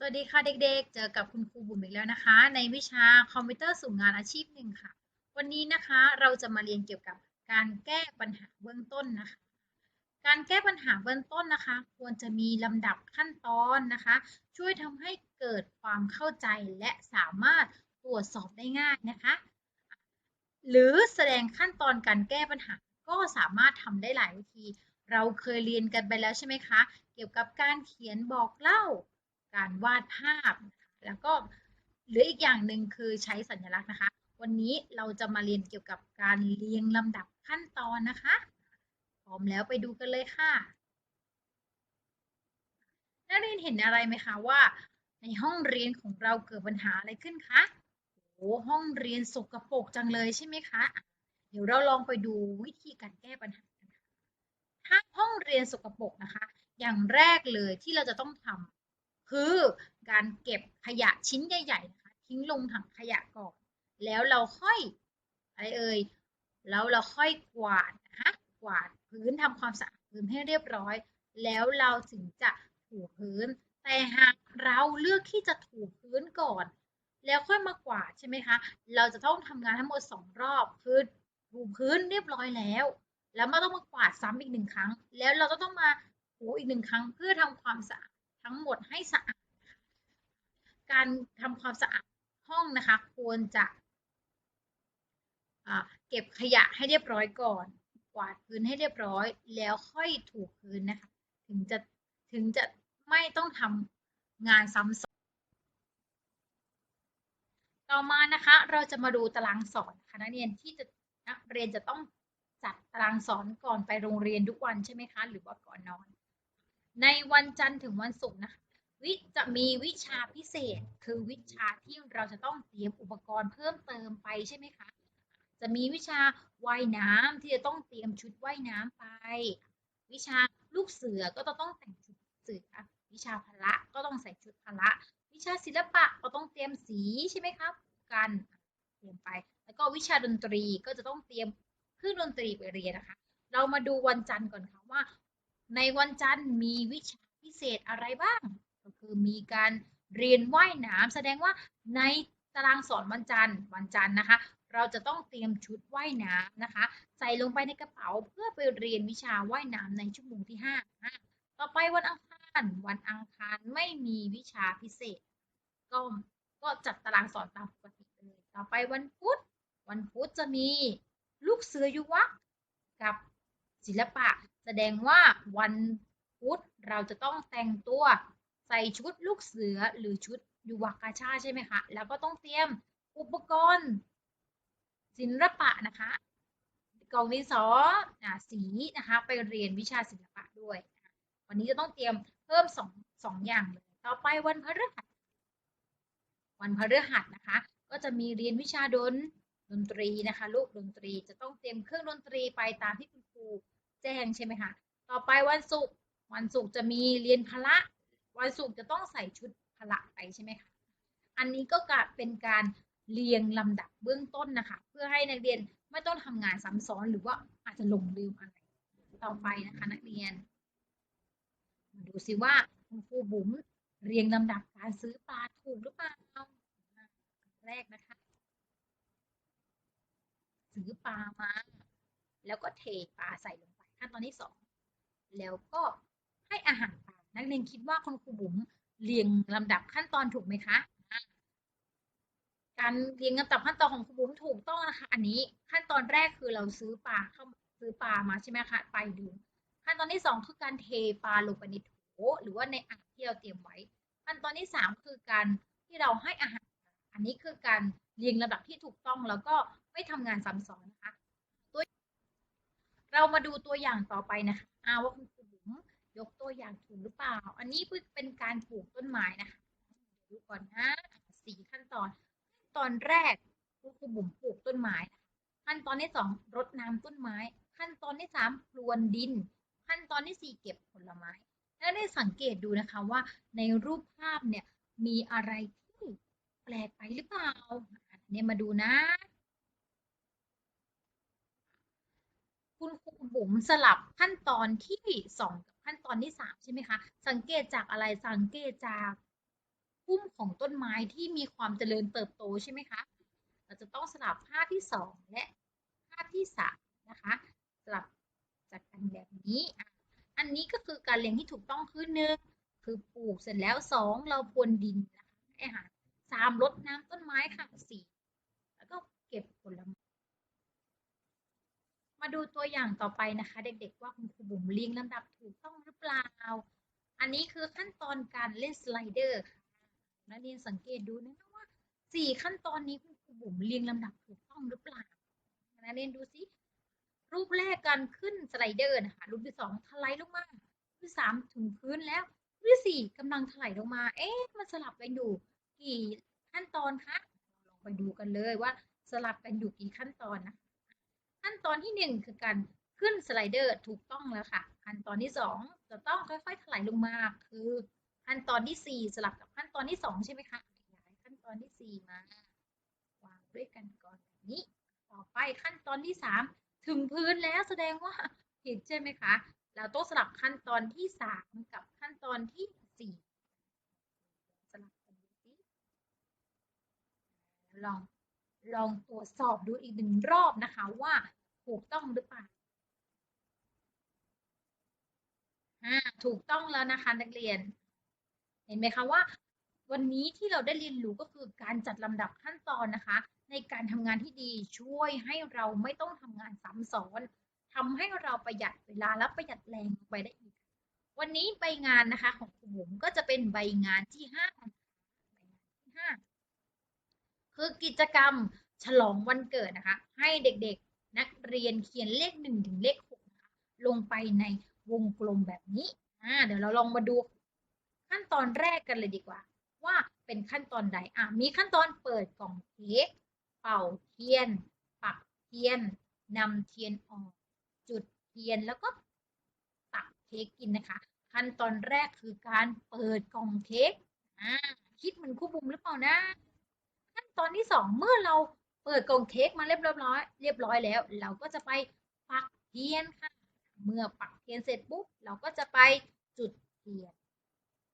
สวัสดีค่ะเด็กๆ เจอกับคุณครูบุ๋มอีกแล้วนะคะ ในวิชาคอมพิวเตอร์สู่งานอาชีพหนึ่งค่ะ วันนี้นะคะเราจะมาเรียนเกี่ยวกับการแก้ปัญหาเบื้องต้นนะคะ การแก้ปัญหาเบื้องต้นนะคะ ควรจะมีลำดับขั้นตอนนะคะ ช่วยทำให้เกิดความเข้าใจและสามารถตรวจสอบได้ง่ายนะคะ หรือแสดงขั้นตอนการแก้ปัญหาก็สามารถทำได้หลายวิธี เราเคยเรียนกันไปแล้วใช่ไหมคะ เกี่ยวกับการเขียนบอกเล่า การวาดภาพ แล้วก็หลืออีกอย่างหนึ่งคือใช้สัญลักษณ์นะคะ วันนี้เราจะมาเรียนเกี่ยวกับการเรียงลำดับขั้นตอนนะคะ พร้อมแล้วไปดูกันเลยค่ะ นักเรียนเห็นอะไรไหมคะว่า ในห้องเรียนของเราเกิดปัญหาอะไรขึ้นคะโอ้ห้องเรียนสกปรกจังเลยใช่ไหมคะ เดี๋ยวเราลองไปดูวิธีการแก้ปัญหาถ้าห้องเรียนสกปรกนะคะ อย่างแรกเลยที่เราจะต้องทำ คือการเก็บขยะชิ้นใหญ่ๆนะคะทิ้งลงถังขยะก่อน แล้วเราค่อยอะไรเอ่ยแล้วเราค่อยกวาดนะคะกวาดพื้นทำความสะอาดพื้นให้เรียบร้อย แล้วเราถึงจะถูพื้น แต่หากเราเลือกที่จะถูพื้นก่อน แล้วค่อยมากวาดใช่ไหมคะ เราจะต้องทำงานทั้งหมดสองรอบคือถูพื้นเรียบร้อยแล้ว แล้วมาต้องมากวาดซ้ำอีกหนึ่งครั้ง แล้วเราก็ต้องมาถูอีกหนึ่งครั้งเพื่อทำความสะอาด ทั้งหมดให้สะอาด การทำความสะอาดห้องนะคะ ควรจะเก็บขยะให้เรียบร้อยก่อน กวาดพื้นให้เรียบร้อย แล้วค่อยถูพื้นนะคะ ถึงจะถึงจะไม่ต้องทำงานซ้ำซ้อนต่อมานะคะ เราจะมาดูตารางสอนค่ะนักเรียนที่จะนักเรียนจะต้องจัดตารางสอนก่อนไปโรงเรียนทุกวันใช่ไหมคะ หรือว่าก่อนนอน ในวันจันทร์ถึงวันศุกร์นะคะวิจะมีวิชาพิเศษ คือวิชาที่เราจะต้องเตรียมอุปกรณ์เพิ่มเติมไปใช่ไหมคะ จะมีวิชาว่ายน้ำที่จะต้องเตรียมชุดว่ายน้ำไป วิชาลูกเสือก็จะต้องแต่งชุดเสือ วิชาพละก็ต้องใส่ชุดพละ วิชาศิลปะก็ต้องเตรียมสีใช่ไหมครับ กันเตรียมไป แล้วก็วิชาดนตรีก็จะต้องเตรียมเครื่องดนตรีไปเรียนนะคะ เรามาดูวันจันทร์ก่อนค่ะว่า ในวันจันทร์มีวิชาพิเศษอะไรบ้าง ก็คือมีการเรียนว่ายน้ำแสดงว่าในตารางสอนวันจันทร์วันจันทร์นะคะ เราจะต้องเตรียมชุดว่ายน้ำนะคะ ใส่ลงไปในกระเป๋าเพื่อไปเรียนวิชาว่ายน้ำในชั่วโมงที่5ต่อไปวันอังคารวันอังคารไม่มีวิชาพิเศษ ก็ก็จัดตารางสอนตามปกติเลยต่อไปวันพุธวันพุธจะมีลูกเสือยุวะกับศิลปะ แสดงว่าวันพุธเราจะต้องแต่งตัวใส่ชุดลูกเสือหรือชุดยุวกาชาใช่ไหมคะ แล้วก็ต้องเตรียมอุปกรณ์ศิลปะนะคะกล่องดินสอสีนะคะ ไปเรียนวิชาศิลปะด้วย วันนี้จะต้องเตรียมเพิ่มสองสองอย่างเลย ต่อไปวันพฤหัส วันพฤหัสนะคะ ก็จะมีเรียนวิชาดนดนตรีนะคะ ลูกดนตรีจะต้องเตรียมเครื่องดนตรีไปตามที่คุณครู แจ้งใช่ไหมคะต่อไปวันศุกร์วันศุกร์จะมีเรียนพละ วันศุกร์จะต้องใส่ชุดพละไปใช่ไหมคะอันนี้ก็กเป็นการเรียงลำดับเบื้องต้นนะคะ เพื่อให้นักเรียนไม่ต้องทำงานซ้ำซ้อนหรือว่าอาจจะหลงลืมอะไร ต่อไปนะคะนักเรียนมาดูซิว่าคุณครูบุ๋มเรียงลำดับการซื้อปลาถูกหรือเปล่าแรกนะคะ ซื้อปลามา แล้วก็เทปลาใส่ลง ขั้นตอนที่สองแล้วก็ให้อาหารปลานักเรียนคิดว่าคุณครูบุ๋มเรียงลำดับขั้นตอนถูกไหมคะ การเรียงลำดับขั้นตอนของครูบุ๋มถูกต้องนะคะ อันนี้ขั้นตอนแรกคือเราซื้อปลาเข้าซื้อปลามาใช่ไหมคะไปดูขั้นตอนที่สองคือการเทปลาลงไปในโถหรือว่าในอ่างที่เราเตรียมไว้ ขั้นตอนที่สามคือการที่เราให้อาหาร อันนี้คือการเรียงลำดับที่ถูกต้องแล้วก็ไม่ทำงานซ้ำซ้อนนะคะ เรามาดูตัวอย่างต่อไปนะคะอาว่าคุณครูบุ๋มยกตัวอย่างถูกหรือเปล่า อันนี้เป็นการปลูกต้นไม้นะคะดูก่อนนะสี่ขั้นตอนขั้นตอนแรกคุณครูบุ๋มปลูกต้นไม้ขั้นตอนที่สองรดน้ำต้นไม้ ขั้นตอนที่สามพรวนดิน ขั้นตอนที่สี่เก็บผลไม้แล้วได้สังเกตดูนะคะว่าในรูปภาพเนี่ยมีอะไรที่แปลกไปหรือเปล่าเนี่ยมาดูนะ คุณครูบุ๋มสลับขั้นตอนที่สองกับขั้นตอนที่สามใช่ไหมคะ สังเกตจากอะไรสังเกตจากพุ่มของต้นไม้ที่มีความเจริญเติบโตใช่ไหมคะเราจะต้องสลับภาพที่สองและภาพที่สามนะคะสลับจากกันแบบนี้ อันนี้ก็คือการเลี้ยงที่ถูกต้องคือหนึ่งคือปลูกเสร็จแล้วสองเราพรวนดินนะคะอาหารสามรดน้ำต้นไม้ค่ะสี่แล้วก็เก็บผลไม้ มาดูตัวอย่างต่อไปนะคะ เด็กๆว่าคุณครูบุ๋มเรียงลำดับถูกต้องหรือเปล่า อันนี้คือขั้นตอนการเล่นสไลเดอร์ค่ะนักเรียนสังเกตดูนะคะว่าสี่ขั้นตอนนี้คุณครูบุ๋มเรียงลำดับถูกต้องหรือเปล่านักเรียนดูสิรูปแรกการขึ้นสไลเดอร์นะคะรูปที่สองถลายลงมารูปที่สามถึงพื้นแล้วรูปที่สี่กำลังถลายลงมา เอ๊ะมันสลับกันอยู่กี่ขั้นตอนคะลองไปดูกันเลยว่าสลับกันอยู่กี่ขั้นตอนนะ ขั้นตอนที่หนึ่งคือการขึ้นสไลเดอร์ถูกต้องแล้วค่ะ ขั้นตอนที่สองจะต้องค่อยๆถลายลงมา คือขั้นตอนที่สี่สลับกับขั้นตอนที่สองใช่ไหมคะย้ายขั้นตอนที่สี่มาวางด้วยกันก่อนแบบนี้ ต่อไปขั้นตอนที่สามถึงพื้นแล้วแสดงว่าผิดใช่ไหมคะ เราต้องสลับขั้นตอนที่สามกับขั้นตอนที่สี่สลับกันดูสิลองลองตรวจสอบดูอีกหนึ่งรอบนะคะว่า ถูกต้องหรือเปล่าอ่าถูกต้องแล้วนะคะนักเรียน เห็นไหมคะว่า วันนี้ที่เราได้เรียนรู้ก็คือการจัดลำดับขั้นตอนนะคะ ในการทำงานที่ดีช่วยให้เราไม่ต้องทำงานซ้ำซ้อนทำให้เราประหยัดเวลาและประหยัดแรงไปได้อีก วันนี้ใบงานนะคะของครูบุ๋มก็จะเป็นใบงานที่ห้าใบงานที่ห้าคือกิจกรรมฉลองวันเกิดนะคะ ให้เด็กๆ นักเรียนเขียนเลขหนึ่งถึงเลขหกนะคะลงไปในวงกลมแบบนี้อ่าเดี๋ยวเราลองมาดูขั้นตอนแรกกันเลยดีกว่า ว่าเป็นขั้นตอนใดอะมีขั้นตอนเปิดกล่องเค้กเป่าเทียน ปักเทียนนำเทียนออก จุดเทียนแล้วก็ตักเค้กกินนะคะ ขั้นตอนแรกคือการเปิดกล่องเค้กอ่าคิดเหมือนครูบุ๋มหรือเปล่านะ ขั้นตอนที่สองเมื่อเรา เปิดกล่องเค้กมาเรียบร้อย เรียบร้อยแล้ว เราก็จะไปปักเทียนค่ะ เมื่อปักเทียนเสร็จปุ๊บเราก็จะไปจุดเทียน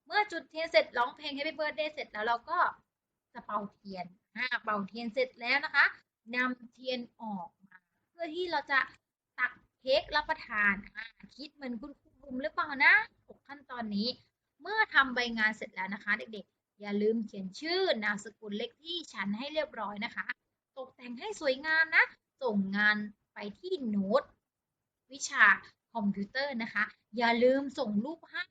เมื่อจุดเทียนเสร็จร้องเพลง Happy Birthday เสร็จแล้วเราก็จะเป่าเทียนอ่าเป่าเทียนเสร็จแล้วนะคะนำเทียนออกมา เพื่อที่เราจะตักเค้กรับประทานอ่าคิดเหมือนคุณครูบุ๋มหรือเปล่านะหกขั้นตอนนี้เมื่อทำใบงานเสร็จแล้วนะคะ เด็กๆ อย่าลืมเขียนชื่อนามสกุลเลขที่ชั้นให้เรียบร้อยนะคะ ตกแต่งให้สวยงามนะ ส่งงานไปที่โน้ตวิชาคอมพิวเตอร์นะคะ อย่าลืมส่งรูปให้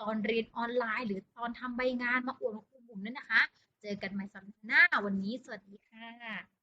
ตอนเรียนออนไลน์ หรือตอนทำใบงานมาอวดครูบุ๋มด้วยนะคะ เจอกันใหม่สัปดาห์หน้าวันนี้สวัสดีค่ะ